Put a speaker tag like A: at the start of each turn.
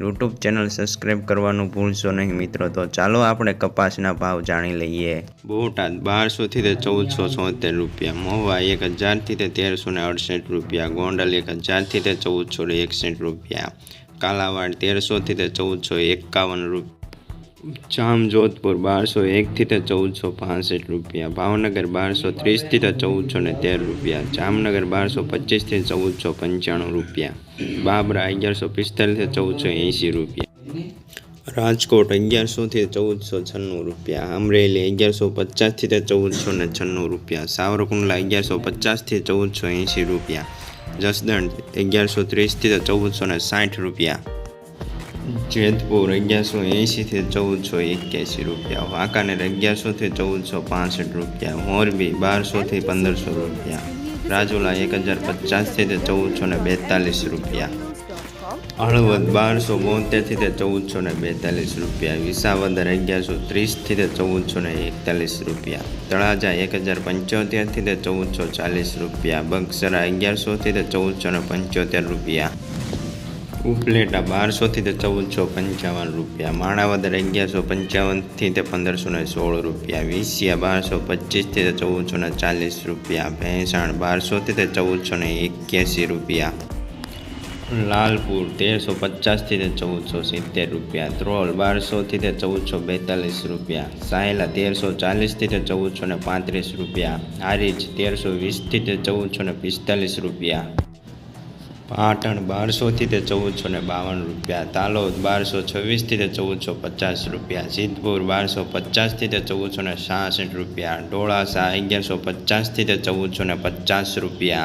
A: YouTube channel subscribe કરવાનું ભૂલશો નહીં મિત્રો. તો ચાલો આપણે કપાસના ભાવ જાણી લઈએ. બોટાદ બારસોથી તે ચૌદસો છોતેર રૂપિયા. મોવા એક હજારથી તે તેરસો ને અડસઠ રૂપિયા. ગોંડલ એક હજારથી તે ચૌદસો ને એકસઠ રૂપિયા. કાલાવાડ તેરસોથી તે ચૌદસો એકાવન રૂપિયા જામજોધપુર બારસો એકથી તે ચૌદસો પાસઠ રૂપિયા, ભાવનગર બારસો ત્રીસથી તે ચૌદસો ને તેર રૂપિયા, જામનગર બારસો પચીસથી ચૌદસો પંચાણું રૂપિયા, બાબરા અગિયારસો પિસ્તાલીસથી ચૌદસો એંસી રૂપિયા, રાજકોટ અગિયારસોથી ચૌદસો છન્નું રૂપિયા, અમરેલી અગિયારસો પચાસથી તે ચૌદસો ને છન્નું રૂપિયા, સાવરકુંડલા અગિયારસો પચાસથી ચૌદસો એંસી રૂપિયા, જસદણ અગિયારસો ત્રીસથી તે ચૌદસો ને સાઠ રૂપિયા જેતપુર અગિયારસો એંશીથી ચૌદસો એક્યાસી રૂપિયા, વાંકાનેર અગિયારસોથી ચૌદસો પાસઠ રૂપિયા, મોરબી બારસોથી પંદરસો રૂપિયા, રાજુલા એક હજાર પચાસથી તે ચૌદસો ને બેતાલીસ રૂપિયા, હળવદ બારસો બોતેરથી તે ચૌદસો ને બેતાલીસ રૂપિયા, વિસાવદર અગિયારસો ત્રીસથી તે ચૌદસો ને એકતાલીસ રૂપિયા, તળાજા એક હજાર પંચોતેરથી તે ચૌદસો ચાલીસ રૂપિયા, બગસરા અગિયારસોથી તે ચૌદસો ને પંચોતેર રૂપિયા ઉપલેટા બારસોથી તે ચૌદસો પંચાવન રૂપિયા, માણાવદર અગિયારસો પંચાવનથી તે પંદરસો ને સોળ રૂપિયા, વિસિયા બારસો પચીસથી તે ચૌદસો ને ચાલીસ રૂપિયા, ભેંસાણ બારસોથી તે ચૌદસો ને એક્યાસી રૂપિયા. લાલપુર તેરસો પચાસથી તે ચૌદસો સિત્તેર રૂપિયા ત્રોલ બારસોથી તે ચૌદસો બેતાલીસ રૂપિયા, સાયલા તેરસો ચાલીસથી તે ચૌદસો ને પાંત્રીસ રૂપિયા, હારીજ તેરસો વીસથી તે ચૌદસો ને પિસ્તાલીસ રૂપિયા. પાટણ બારસોથી તે ચૌદસો ને બાવન રૂપિયા. તાલોદ બારસો છવ્વીસથી તે ચૌદસો પચાસ રૂપિયા. સિદ્ધપુર બારસો પચાસથી તે ચૌદસો ને સાસઠ રૂપિયા. ઢોળાસા અગિયારસો પચાસથી તે ચૌદસો ને પચાસ રૂપિયા.